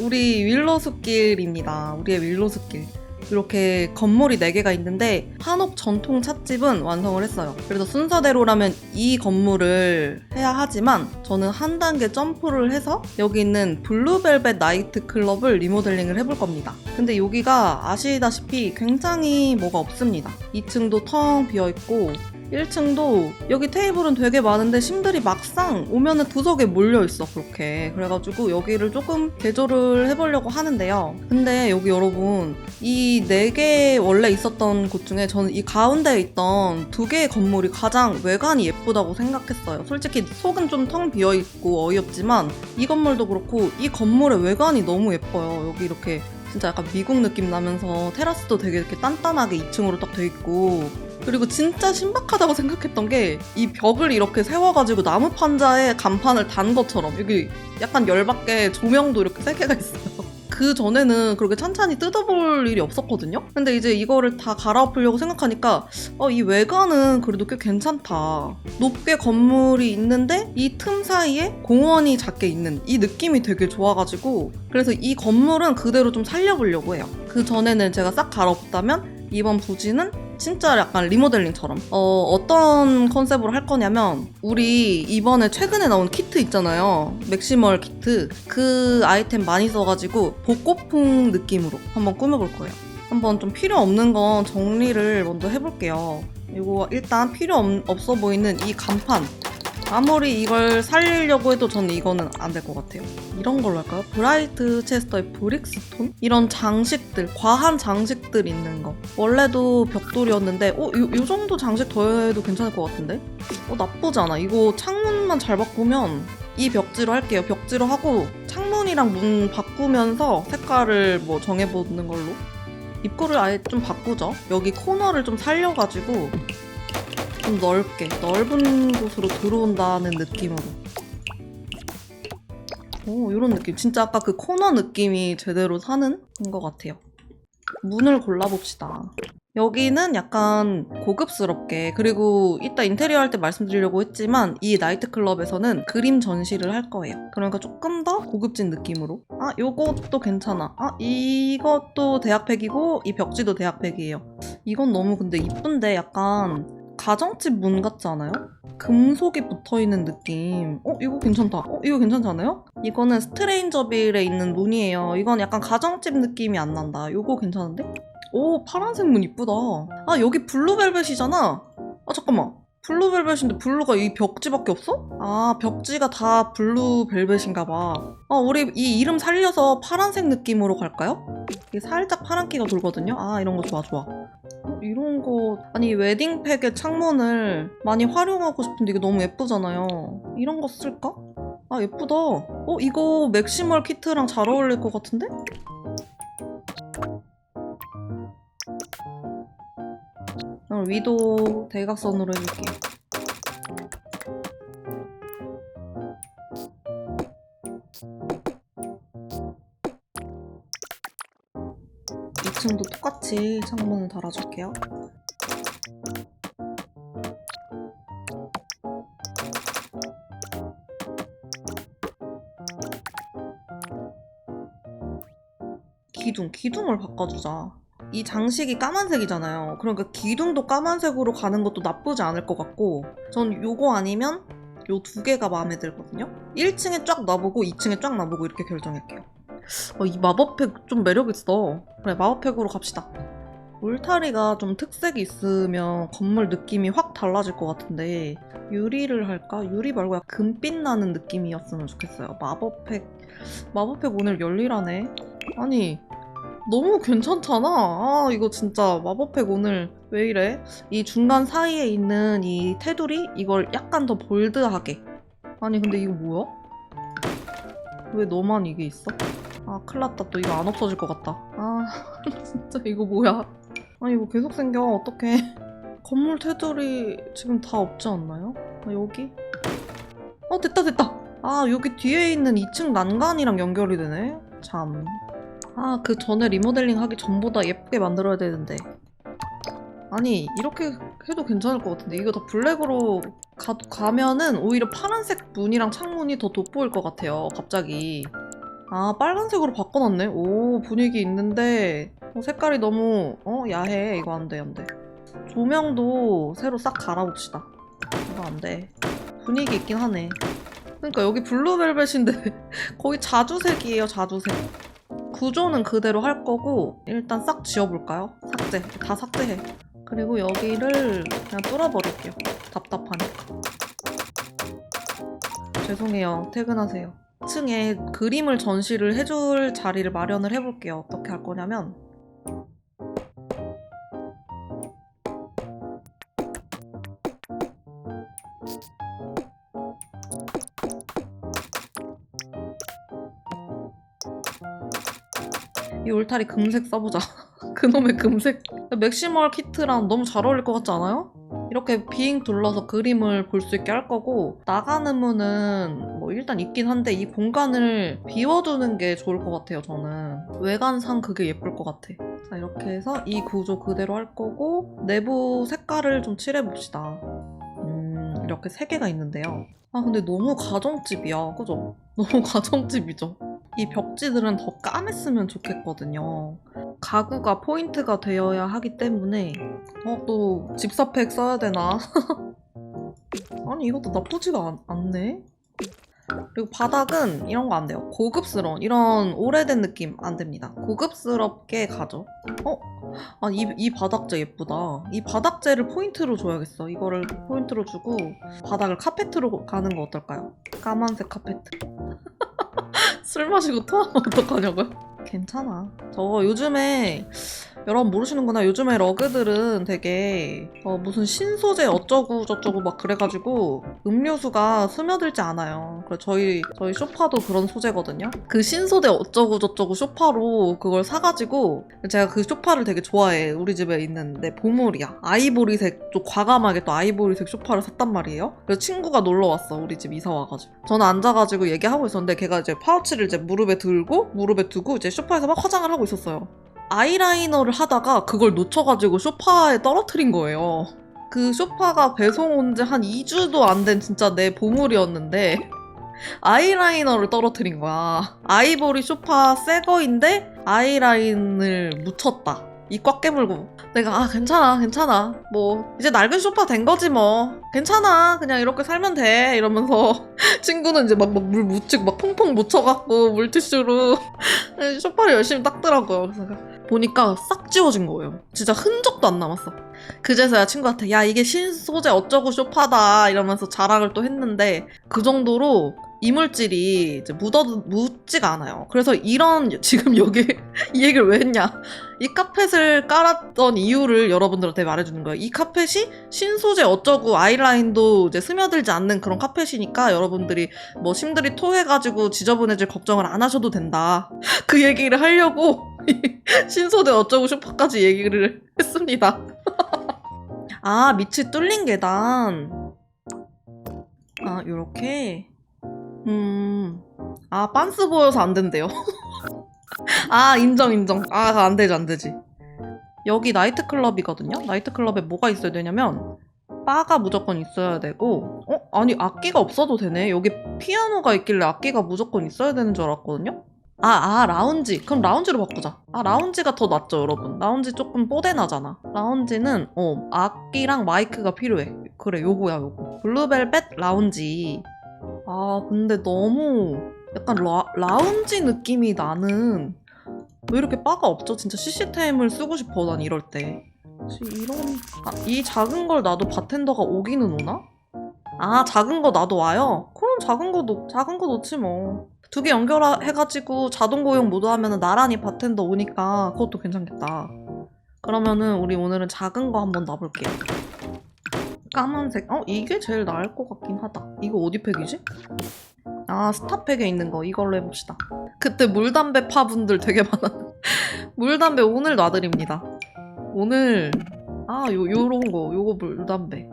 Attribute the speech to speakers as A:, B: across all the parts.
A: 우리 윌로숲길입니다. 우리의 윌로숲길. 이렇게 건물이 4개가 있는데 한옥 전통 찻집은 완성을 했어요. 그래서 순서대로라면 이 건물을 해야 하지만 저는 한 단계 점프를 해서 여기 있는 블루벨벳 나이트 클럽을 리모델링을 해볼 겁니다. 근데 여기가 아시다시피 굉장히 뭐가 없습니다. 2층도 텅 비어 있고 1층도 여기 테이블은 되게 많은데 심들이 막상 오면은 구석에 몰려 있어 그렇게. 그래가지고 여기를 조금 개조를 해보려고 하는데요. 근데 여기 여러분 이 네 개 원래 있었던 곳 중에 저는 이 가운데에 있던 두 개의 건물이 가장 외관이 예쁘다고 생각했어요. 솔직히 속은 좀 텅 비어 있고 어이없지만 이 건물도 그렇고 이 건물의 외관이 너무 예뻐요. 여기 이렇게 진짜 약간 미국 느낌 나면서 테라스도 되게 이렇게 단단하게 2층으로 딱 돼 있고 그리고 진짜 신박하다고 생각했던 게 이 벽을 이렇게 세워가지고 나무 판자에 간판을 단 것처럼 여기 약간 열받게 조명도 이렇게 세 개가 있어요. 그 전에는 그렇게 찬찬히 뜯어볼 일이 없었거든요. 근데 이제 이거를 다 갈아엎으려고 생각하니까 어, 이 외관은 그래도 꽤 괜찮다. 높게 건물이 있는데 이 틈 사이에 공원이 작게 있는 이 느낌이 되게 좋아가지고 그래서 이 건물은 그대로 좀 살려보려고 해요. 그 전에는 제가 싹 갈아엎다면 이번 부지는 진짜 약간 리모델링처럼. 어, 어떤 컨셉으로 할 거냐면 우리 이번에 최근에 나온 키트 있잖아요. 맥시멀 키트. 그 아이템 많이 써가지고 복고풍 느낌으로 한번 꾸며볼 거예요. 한번 좀 필요 없는 건 정리를 먼저 해볼게요. 이거 일단 필요 없, 없어 보이는 이 간판 아무리 이걸 살리려고 해도 저는 이거는 안 될 것 같아요. 이런 걸로 할까요? 브라이트 체스터의 브릭스톤? 이런 장식들, 과한 장식들 있는 거. 원래도 벽돌이었는데, 어, 요, 요 정도 장식 더해도 괜찮을 것 같은데? 어, 나쁘지 않아. 이거 창문만 잘 바꾸면 이 벽지로 할게요. 벽지로 하고 창문이랑 문 바꾸면서 색깔을 뭐 정해보는 걸로. 입구를 아예 좀 바꾸죠. 여기 코너를 좀 살려가지고 좀 넓게 넓은 곳으로 들어온다는 느낌으로. 오 이런 느낌. 진짜 아까 그 코너 느낌이 제대로 사는 것 같아요. 문을 골라봅시다. 여기는 약간 고급스럽게 그리고 이따 인테리어 할 때 말씀드리려고 했지만 이 나이트클럽에서는 그림 전시를 할 거예요. 그러니까 조금 더 고급진 느낌으로. 아 요것도 괜찮아. 아 이것도 대학팩이고 이 벽지도 대학팩이에요. 이건 너무 근데 이쁜데 약간 가정집 문 같지 않아요? 금속이 붙어 있는 느낌. 어, 이거 괜찮다. 어, 이거 괜찮지 않아요? 이거는 스트레인저빌에 있는 문이에요. 이건 약간 가정집 느낌이 안 난다. 이거 괜찮은데? 오, 파란색 문 이쁘다. 아, 여기 블루벨벳이잖아. 아, 잠깐만. 블루벨벳인데 블루가 이 벽지밖에 없어? 아, 벽지가 다 블루벨벳인가 봐. 아, 우리 이 이름 살려서 파란색 느낌으로 갈까요? 이게 살짝 파란기가 돌거든요. 아, 이런 거 좋아, 좋아. 어, 이런 거 아니 웨딩팩의 창문을 많이 활용하고 싶은데 이게 너무 예쁘잖아요 이런 거 쓸까? 아 예쁘다 어 이거 맥시멀 키트랑 잘 어울릴 것 같은데? 위도 대각선으로 해줄게 똑같이 창문을 달아줄게요. 기둥, 기둥을 바꿔주자. 이 장식이 까만색이잖아요. 그러니까 기둥도 까만색으로 가는 것도 나쁘지 않을 것 같고, 전 요거 아니면 요 두 개가 마음에 들거든요. 1층에 쫙 놔보고 2층에 쫙 놔보고 이렇게 결정할게요. 어, 이 마법팩 좀 매력있어. 그래, 마법팩으로 갑시다. 울타리가 좀 특색이 있으면 건물 느낌이 확 달라질 것 같은데 유리를 할까? 유리 말고 약간 금빛 나는 느낌이었으면 좋겠어요. 마법팩 마법팩 오늘 열일하네. 아니 너무 괜찮잖아. 아 이거 진짜 마법팩 오늘 왜 이래? 이 중간 사이에 있는 이 테두리 이걸 약간 더 볼드하게. 아니 근데 이거 뭐야? 왜 너만 이게 있어? 아 큰일 났다 또 이거 안 없어질 것 같다 아 진짜 이거 뭐야 아 이거 계속 생겨. 어떡해. 건물 테두리 지금 다 없지 않나요? 아 여기? 어 됐다 됐다. 아 여기 뒤에 있는 2층 난간이랑 연결이 되네. 참. 아 그 전에 리모델링 하기 전보다 예쁘게 만들어야 되는데. 아니 이렇게 해도 괜찮을 것 같은데. 이거 다 블랙으로 가, 가면은 오히려 파란색 문이랑 창문이 더 돋보일 것 같아요 갑자기 아 빨간색으로 바꿔놨네. 오 분위기 있는데 어, 색깔이 너무 어 야해. 이거 안 돼, 안 돼. 조명도 새로 싹 갈아봅시다. 이거 안 돼. 분위기 있긴 하네. 그러니까 여기 블루벨벳인데 거의 자주색이에요, 자주색. 구조는 그대로 할 거고 일단 싹 지워볼까요? 삭제. 다 삭제해. 그리고 여기를 그냥 뚫어버릴게요. 답답하니까. 죄송해요. 퇴근하세요. 2층에 그림을 전시를 해줄 자리를 마련을 해볼게요. 어떻게 할 거냐면 이 울타리 금색 써보자. 그놈의 금색. 맥시멀 키트랑 너무 잘 어울릴 것 같지 않아요? 이렇게 빙 둘러서 그림을 볼 수 있게 할 거고 나가는 문은 뭐 일단 있긴 한데 이 공간을 비워두는 게 좋을 것 같아요 저는. 외관상 그게 예쁠 것 같아. 자 이렇게 해서 이 구조 그대로 할 거고 내부 색깔을 좀 칠해봅시다. 음 이렇게 세 개가 있는데요. 아 근데 너무 가정집이야. 그죠? 너무 가정집이죠. 이 벽지들은 더 까맸으면 좋겠거든요. 가구가 포인트가 되어야 하기 때문에. 어, 또 집사팩 써야 되나? 아니, 이것도 나쁘지가 않, 않네? 그리고 바닥은 이런 거 안 돼요. 고급스러운, 이런 오래된 느낌 안 됩니다. 고급스럽게 가죠. 어? 아, 이, 이 바닥재 예쁘다. 이 바닥재를 포인트로 줘야겠어. 이거를 포인트로 주고, 바닥을 카페트로 가는 거 어떨까요? 까만색 카페트. 술 마시고 토하면 어떡하냐고요? 괜찮아. 저 요즘에 여러분 모르시는구나. 요즘에 러그들은 되게 어, 무슨 신소재 어쩌고 저쩌고 막 그래가지고 음료수가 스며들지 않아요. 그래 저희 저희 쇼파도 그런 소재거든요. 그 신소재 어쩌고 저쩌고 쇼파로 그걸 사가지고 제가 그 쇼파를 되게 좋아해. 우리 집에 있는데 보물이야. 아이보리색 좀 과감하게 또 아이보리색 쇼파를 샀단 말이에요. 그래서 친구가 놀러 왔어. 우리 집 이사 와가지고 저는 앉아가지고 얘기하고 있었는데 걔가 이제 파우치를 이제 무릎에 들고 무릎에 두고 이제 소파에서 막 화장을 하고 있었어요. 아이라이너를 하다가 그걸 놓쳐가지고 소파에 떨어뜨린 거예요. 그 소파가 배송 온 지 한 2주도 안 된 진짜 내 보물이었는데 아이라이너를 떨어뜨린 거야. 아이보리 소파 새 거인데 아이라인을 묻혔다. 이꽉 깨물고. 내가 아 괜찮아 괜찮아. 뭐 이제 낡은 소파 된 거지 뭐. 괜찮아. 그냥 이렇게 살면 돼. 이러면서 친구는 이제 막 물 묻히고 막 퐁퐁 묻혀갖고 물티슈로 소파를 열심히 닦더라고요. 그래서 보니까 싹 지워진 거예요. 진짜 흔적도 안 남았어. 그제서야 친구한테 야 이게 신소재 어쩌고 쇼파다. 이러면서 자랑을 또 했는데 그 정도로 이물질이 이제 묻어 묻지가 않아요. 그래서 이런 지금 여기 이 얘기를 왜 했냐? 이 카펫을 깔았던 이유를 여러분들한테 말해주는 거예요. 이 카펫이 신소재 어쩌고 아이라인도 이제 스며들지 않는 그런 카펫이니까 여러분들이 뭐 심들이 토해가지고 지저분해질 걱정을 안 하셔도 된다. 그 얘기를 하려고 신소재 어쩌고 쇼파까지 얘기를 했습니다. 아, 밑이 뚫린 계단. 아, 요렇게. 음. 아, 빤스 보여서 안 된대요. 아, 인정, 인정. 아, 안 되지, 안 되지. 여기 나이트클럽이거든요? 나이트클럽에 뭐가 있어야 되냐면, 바가 무조건 있어야 되고, 어? 아니, 악기가 없어도 되네. 여기 피아노가 있길래 악기가 무조건 있어야 되는 줄 알았거든요? 아, 아, 라운지. 그럼 라운지로 바꾸자. 아, 라운지가 더 낫죠, 여러분. 라운지 조금 뽀대나잖아. 라운지는, 어, 악기랑 마이크가 필요해. 그래, 요거야, 요거. 블루벨벳 라운지. 아, 근데 너무 약간 라, 라운지 느낌이 나는 왜 이렇게 바가 없죠? 진짜 시스템을 쓰고 싶어, 난 이럴 때. 혹시 이런, 아, 이 작은 걸 놔도 바텐더가 오기는 오나? 아, 작은 거 놔도 와요? 그럼 작은 거, 놓, 작은 거 놓지 뭐. 두 개 연결해가지고 자동 고용 모드 하면은 나란히 바텐더 오니까 그것도 괜찮겠다. 그러면은 우리 오늘은 작은 거 한번 놔볼게요. 까만색. 어, 이게 제일 나을 것 같긴 하다. 이거 어디 팩이지? 아, 스타팩에 있는 거. 이걸로 해봅시다. 그때 물담배 파분들 되게 많아. 물담배 오늘 놔드립니다. 오늘, 아, 요, 요런 거. 요거 물담배.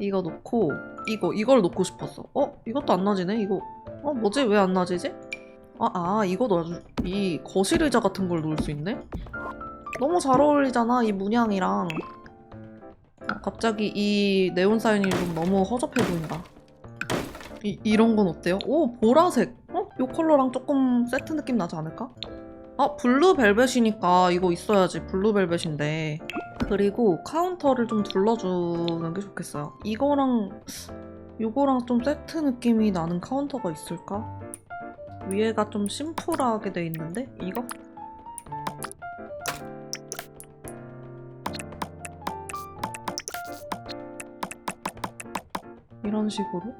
A: 이거 놓고, 이거, 이걸 놓고 싶었어. 어? 이것도 안 나지네? 이거. 어, 뭐지? 왜 안 나지지? 아, 아, 이거 넣어주, 이 거실 의자 같은 걸 놓을 수 있네? 너무 잘 어울리잖아, 이 문양이랑. 어, 갑자기 이 네온 사인이 좀 너무 허접해 보인다. 이, 이런 건 어때요? 오, 보라색. 어? 이 컬러랑 조금 세트 느낌 나지 않을까? 아 블루 벨벳이니까 이거 있어야지 블루 벨벳인데 그리고 카운터를 좀 둘러주는 게 좋겠어요 이거랑 이거랑 좀 세트 느낌이 나는 카운터가 있을까? 위에가 좀 심플하게 돼 있는데 이거? 이런 식으로?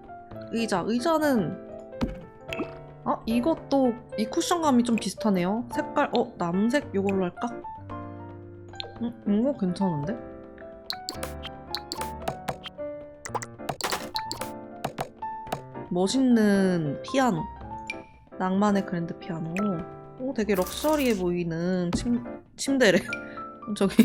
A: 의자. 의자는 아 이것도 이 쿠션감이 좀 비슷하네요. 색깔 어? 남색 이걸로 할까? 음, 이거 괜찮은데? 멋있는 피아노. 낭만의 그랜드 피아노. 오 되게 럭셔리해 보이는 침, 침대래. 저기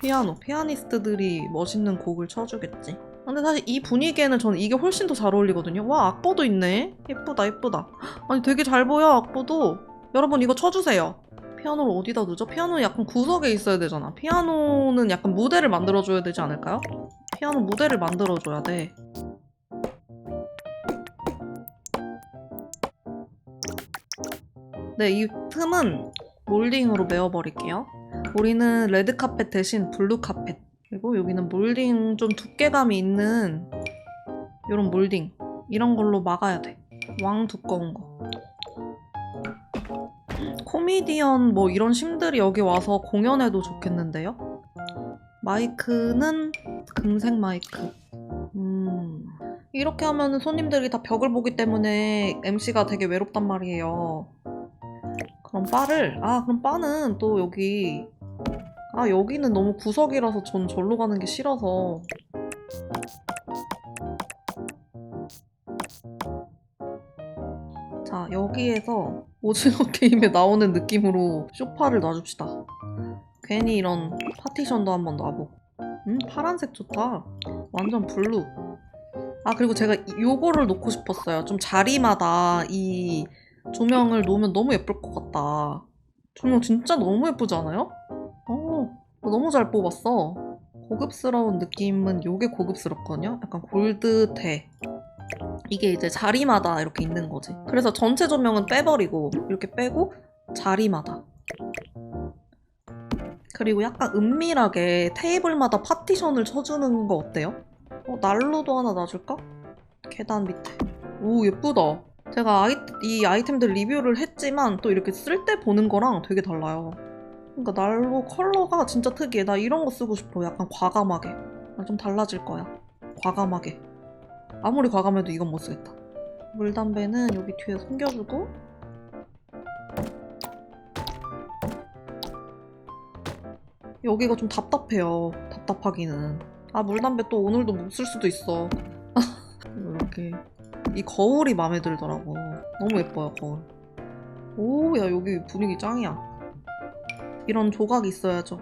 A: 피아노. 피아니스트들이 멋있는 곡을 쳐주겠지 근데 사실 이 분위기에는 저는 이게 훨씬 더 잘 어울리거든요 와 악보도 있네 예쁘다 예쁘다 아니 되게 잘 보여 악보도 여러분 이거 쳐주세요 피아노를 어디다 두죠? 피아노는 약간 구석에 있어야 되잖아 피아노는 약간 무대를 만들어줘야 되지 않을까요? 피아노 무대를 만들어줘야 돼 네, 이 틈은 몰딩으로 메워버릴게요. 우리는 레드카펫 대신 블루카펫. 그리고 여기는 몰딩 좀 두께감이 있는 이런 몰딩. 이런 걸로 막아야 돼. 왕 두꺼운 거. 코미디언 뭐 이런 심들이 여기 와서 공연해도 좋겠는데요? 마이크는 금색 마이크. 음. 이렇게 하면 손님들이 다 벽을 보기 때문에 MC가 되게 외롭단 말이에요. 그럼 바를 아 그럼 바는 또 여기 아 여기는 너무 구석이라서 전 절로 가는 게 싫어서. 자 여기에서 오징어 게임에 나오는 느낌으로 쇼파를 놔줍시다. 괜히 이런 파티션도 한번 놔보고 음 파란색 좋다. 완전 블루. 아 그리고 제가 이- 요거를 놓고 싶었어요. 좀 자리마다 이 조명을 놓으면 너무 예쁠 것 같다. 조명 진짜 너무 예쁘지 않아요? 어, 너무 잘 뽑았어. 고급스러운 느낌은 요게 고급스럽거든요. 약간 골드테. 이게 이제 자리마다 이렇게 있는 거지. 그래서 전체 조명은 빼버리고 이렇게 빼고 자리마다. 그리고 약간 은밀하게 테이블마다 파티션을 쳐주는 거 어때요? 어, 난로도 하나 놔줄까? 계단 밑에. 오, 예쁘다. 제가 아이, 이 아이템들 리뷰를 했지만 또 이렇게 쓸 때 보는 거랑 되게 달라요. 그러니까 난로 컬러가 진짜 특이해. 나 이런 거 쓰고 싶어. 약간 과감하게. 나 좀 달라질 거야. 과감하게. 아무리 과감해도 이건 못 쓰겠다. 물담배는 여기 뒤에 숨겨주고 여기가 좀 답답해요. 답답하기는. 아 물담배 또 오늘도 못 쓸 수도 있어. 이렇게 이 거울이 마음에 들더라고. 너무 예뻐요, 거울. 오, 야, 여기 분위기 짱이야. 이런 조각이 있어야죠.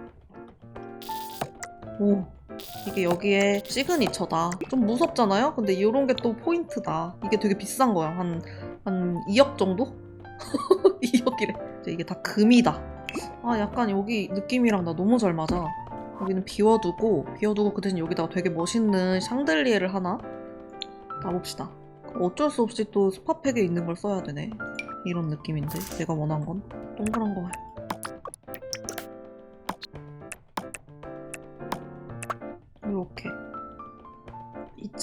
A: 오, 이게 여기에 시그니처다. 좀 무섭잖아요? 근데 이런 게 또 포인트다. 이게 되게 비싼 거야. 한, 한 2억 정도? 2억이래. 이제 이게 다 금이다. 아, 약간 여기 느낌이랑 나 너무 잘 맞아. 여기는 비워두고, 비워두고 그 대신 여기다가 되게 멋있는 샹들리에를 하나 놔봅시다. 어쩔 수 없이 또 스파팩에 있는 걸 써야 되네. 이런 느낌인데 내가 원한 건 동그란 거 해.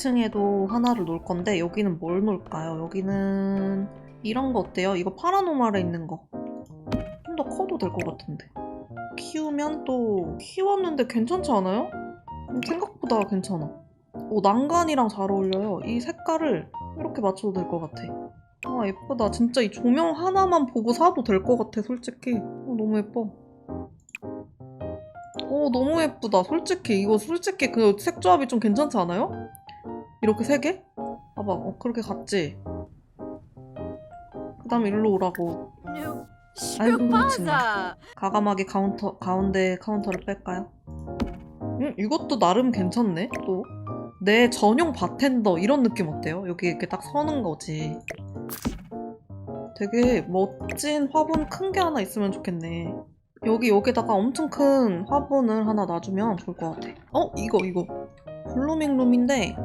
A: 2층에도 하나를 놓을 건데 여기는 뭘 놓을까요? 여기는 이런 거 어때요? 이거 파라노말에 있는 거. 좀 더 커도 될 것 같은데. 키우면 또 키웠는데 괜찮지 않아요? 음, 생각보다 괜찮아. 오, 난간이랑 잘 어울려요. 이 색깔을 이렇게 맞춰도 될 것 같아. 아, 예쁘다. 진짜 이 조명 하나만 보고 사도 될 것 같아, 솔직히. 어, 너무 예뻐. 어, 너무 예쁘다. 솔직히. 이거 솔직히 그 색조합이 좀 괜찮지 않아요? 이렇게 세 개? 봐봐. 어, 그렇게 갔지? 그 다음에 일로 오라고. 아이고,
B: 슈퍼사
A: 가감하게 카운터, 가운데 카운터를 뺄까요? 음, 이것도 나름 괜찮네, 또. 내 전용 바텐더, 이런 느낌 어때요? 여기 이렇게 딱 서는 거지. 되게 멋진 화분 큰 게 하나 있으면 좋겠네. 여기, 여기다가 엄청 큰 화분을 하나 놔주면 좋을 것 같아. 어? 이거, 이거. 블루밍 룸인데,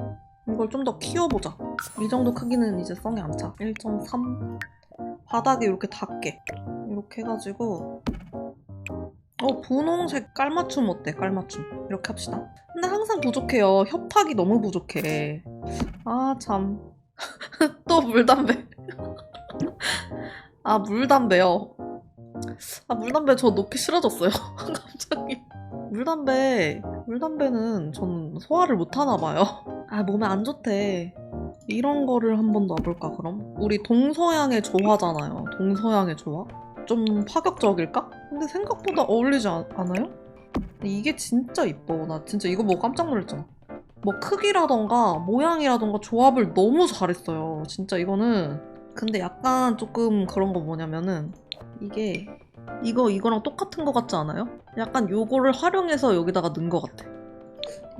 A: 이걸 좀 더 키워보자. 이 정도 크기는 이제 성에 안 차. 1.3? 바닥에 이렇게 닿게. 이렇게 해가지고. 어 분홍색 깔맞춤 어때? 깔맞춤. 이렇게 합시다. 근데 항상 부족해요. 협탁이 너무 부족해. 아 참. 또 물담배. 아 물담배요. 아 물담배 저 놓기 싫어졌어요. 갑자기. 물담배. 물담배는 전 소화를 못하나 봐요 아 몸에 안 좋대 이런 거를 한번 놔볼까 그럼? 우리 동서양의 조화잖아요 동서양의 조화? 좀 파격적일까? 근데 생각보다 어울리지 않, 않아요? 이게 진짜 이뻐 나 진짜 이거 보고 깜짝 놀랐잖아 뭐 크기라던가 모양이라던가 조합을 너무 잘했어요 진짜 이거는 근데 약간 조금 그런 거 뭐냐면은 이게 이거 이거랑 똑같은 거 같지 않아요? 약간 요거를 활용해서 여기다가 넣은 거 같아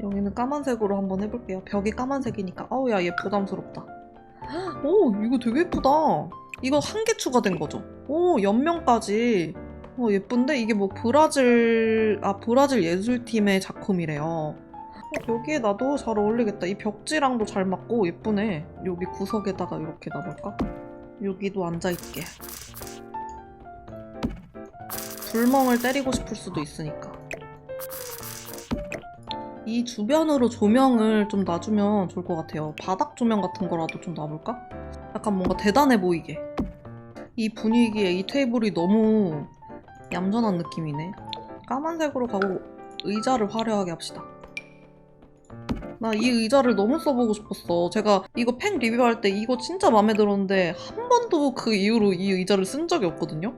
A: 여기는 까만색으로 한번 해볼게요. 벽이 까만색이니까. 어우 야 얘 부담스럽다. 오 이거 되게 예쁘다. 이거 한 개 추가된 거죠? 오 옆면까지. 어 예쁜데? 이게 뭐 브라질 아 브라질 예술팀의 작품이래요. 어, 여기에 놔도 잘 어울리겠다. 이 벽지랑도 잘 맞고 예쁘네. 여기 구석에다가 이렇게 놔볼까? 여기도 앉아있게. 불멍을 때리고 싶을 수도 있으니까 이 주변으로 조명을 좀 놔주면 좋을 것 같아요. 바닥 조명 같은 거라도 좀 놔볼까? 약간 뭔가 대단해 보이게. 이 분위기에 이 테이블이 너무 얌전한 느낌이네. 까만색으로 가고 의자를 화려하게 합시다. 나 이 의자를 너무 써보고 싶었어. 제가 이거 팩 리뷰할 때 이거 진짜 마음에 들었는데 한 번도 그 이후로 이 의자를 쓴 적이 없거든요?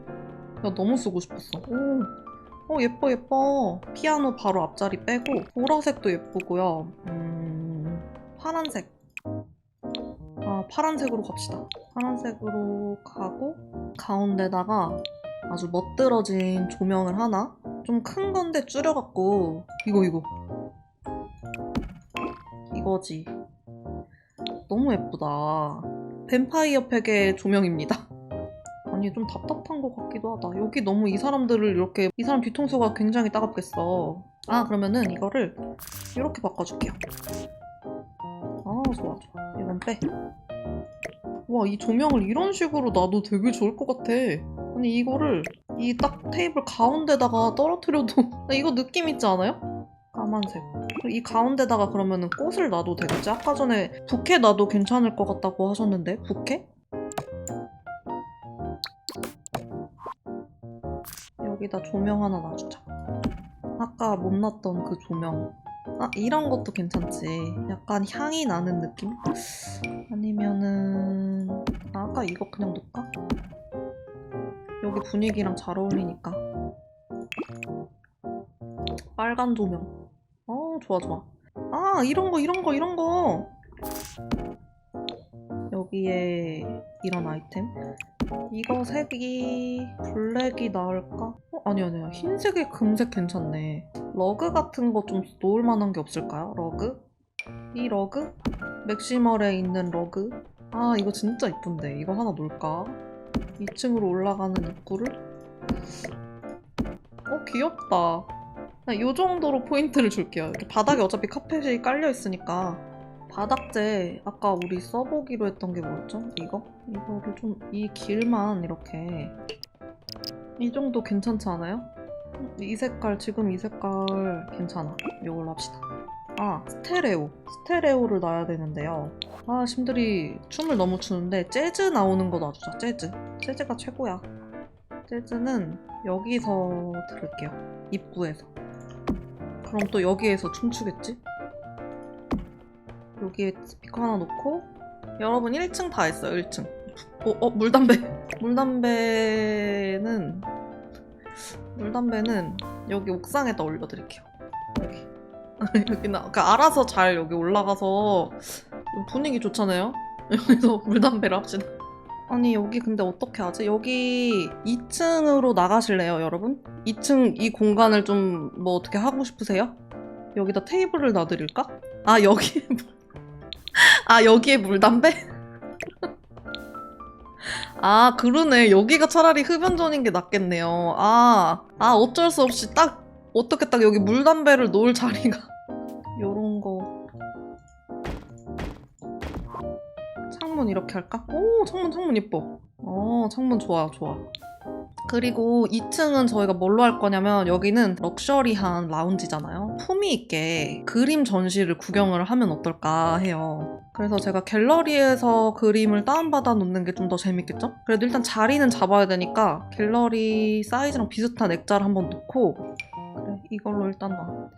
A: 나 너무 쓰고 싶었어. 오. 어 예뻐 예뻐. 피아노 바로 앞자리 빼고 보라색도 예쁘고요. 음 파란색. 아 파란색으로 갑시다. 파란색으로 가고 가운데다가 아주 멋들어진 조명을 하나? 좀 큰 건데 줄여갖고 이거 이거. 이거지. 너무 예쁘다. 뱀파이어 팩의 조명입니다 아니 좀 답답한 것 같기도 하다. 여기 너무 이 사람들을 이렇게 이 사람 뒤통수가 굉장히 따갑겠어. 아 그러면은 이거를 이렇게 바꿔줄게요. 아 좋아 좋아. 이건 빼. 와 이 조명을 이런 식으로 놔도 되게 좋을 것 같아. 아니 이거를 이 딱 테이블 가운데다가 떨어뜨려도 나 이거 느낌 있지 않아요? 까만색. 이 가운데다가 그러면은 꽃을 놔도 되겠지? 아까 전에 부케 놔도 괜찮을 것 같다고 하셨는데 부케? 여기다 조명 하나 놔주자. 아까 못 놨던 그 조명. 아, 이런 것도 괜찮지. 약간 향이 나는 느낌? 아니면은, 아, 아까 이거 그냥 놓을까? 여기 분위기랑 잘 어울리니까. 빨간 조명. 어, 좋아, 좋아. 아, 이런 거, 이런 거, 이런 거! 여기에 이런 아이템. 이거 색이 블랙이 나을까? 어, 아니 아니야 흰색에 금색 괜찮네 러그 같은 거 좀 놓을 만한 게 없을까요? 러그? 이 러그? 맥시멀에 있는 러그? 아 이거 진짜 이쁜데 이거 하나 놓을까? 2층으로 올라가는 입구를? 어 귀엽다 이 정도로 포인트를 줄게요 바닥에 어차피 카펫이 깔려 있으니까 바닥재 아까 우리 써보기로 했던 게 뭐였죠? 이거? 이거를 좀 이 길만 이렇게 이 정도 괜찮지 않아요? 이 색깔 지금 이 색깔 괜찮아 이걸로 합시다 아 스테레오 스테레오를 놔야 되는데요 아 심들이 춤을 너무 추는데 재즈 나오는 거 놔주자 재즈 재즈가 최고야 재즈는 여기서 들을게요 입구에서 그럼 또 여기에서 춤추겠지? 여기에 스피커 하나 놓고 여러분 1층 다 했어요 1층 어, 어 물담배 물담배는 물담배는 여기 옥상에다 올려드릴게요 여기 여기나 그러니까 알아서 잘 여기 올라가서 분위기 좋잖아요 여기서 물담배를 합시다 아니 여기 근데 어떻게 하지? 여기 2층으로 나가실래요 여러분? 2층 이 공간을 좀 뭐 어떻게 하고 싶으세요? 여기다 테이블을 놔드릴까? 아 여기에 아 여기에 물담배? 아 그러네 여기가 차라리 흡연존인 게 낫겠네요 아, 아 어쩔 수 없이 딱 어떻게 딱 여기 물담배를 놓을 자리가 요런 거 창문 이렇게 할까? 오 창문 창문 예뻐 어 어, 창문 좋아요, 좋아. 그리고 2층은 저희가 뭘로 할 거냐면 여기는 럭셔리한 라운지잖아요. 품위 있게 그림 전시를 구경을 하면 어떨까 해요. 그래서 제가 갤러리에서 그림을 다운받아 놓는 게 좀 더 재밌겠죠? 그래도 일단 자리는 잡아야 되니까 갤러리 사이즈랑 비슷한 액자를 한번 놓고 그래, 이걸로 일단 놔.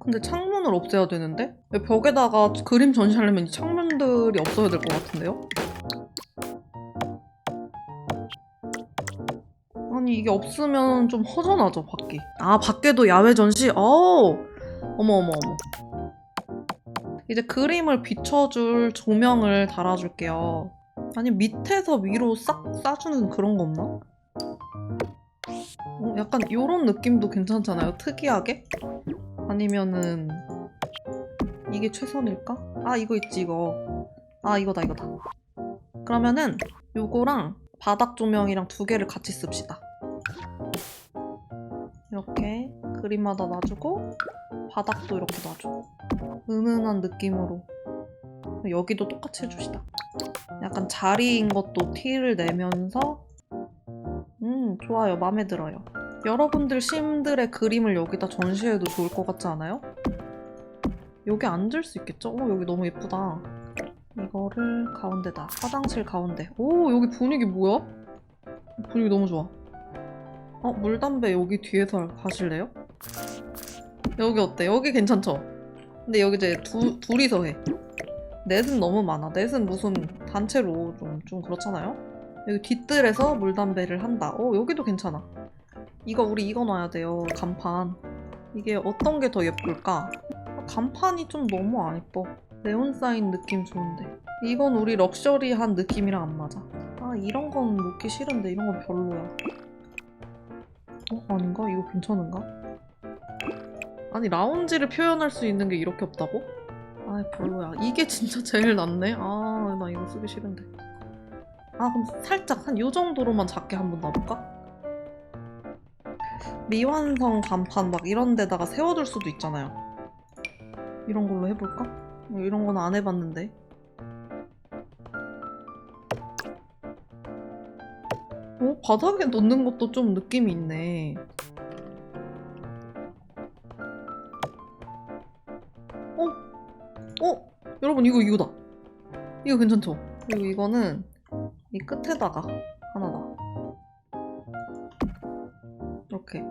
A: 근데 창문을 없애야 되는데? 벽에다가 그림 전시하려면 이 창문들이 없어야 될 것 같은데요? 아니 이게 없으면 좀 허전하죠 밖이. 아 밖에도 야외 전시? 어 어머 어머 어머. 이제 그림을 비춰줄 조명을 달아줄게요. 아니 밑에서 위로 싹 쏴주는 그런 거 없나? 어, 약간 이런 느낌도 괜찮잖아요 특이하게? 아니면은 이게 최선일까? 아 이거 있지 이거. 아 이거다 이거다. 그러면은 요거랑 바닥 조명이랑 두 개를 같이 씁시다 이렇게 그림마다 놔주고 바닥도 이렇게 놔주고 은은한 느낌으로. 여기도 똑같이 해주시다. 약간 자리인 것도 티를 내면서. 음 좋아요. 마음에 들어요. 여러분들 심들의 그림을 여기다 전시해도 좋을 것 같지 않아요? 여기 앉을 수 있겠죠? 어 여기 너무 예쁘다. 이거를 가운데다. 화장실 가운데. 오 여기 분위기 뭐야? 분위기 너무 좋아 어 물담배 여기 뒤에서 하실래요? 여기 어때? 여기 괜찮죠? 근데 여기 이제 두, 둘이서 해 넷은 너무 많아 넷은 무슨 단체로 좀, 좀 그렇잖아요? 여기 뒷뜰에서 물담배를 한다 어 여기도 괜찮아 이거 우리 이거 놔야 돼요 간판 이게 어떤 게 더 예쁠까? 아, 간판이 좀 너무 안 예뻐 네온 사인 느낌 좋은데 이건 우리 럭셔리한 느낌이랑 안 맞아 아 이런 건 놓기 싫은데 이런 건 별로야 어 아닌가? 이거 괜찮은가? 아니 라운지를 표현할 수 있는 게 이렇게 없다고? 아 별로야 이게 진짜 제일 낫네 아 나 이거 쓰기 싫은데 아 그럼 살짝 한 요 정도로만 작게 한번 놔볼까? 미완성 간판 막 이런 데다가 세워둘 수도 있잖아요 이런 걸로 해볼까? 뭐 이런 건 안 해봤는데. 바닥에 놓는 것도 좀 느낌이 있네. 어? 어? 여러분 이거 이거다. 이거 괜찮죠? 그리고 이거는 이 끝에다가 하나다 이렇게.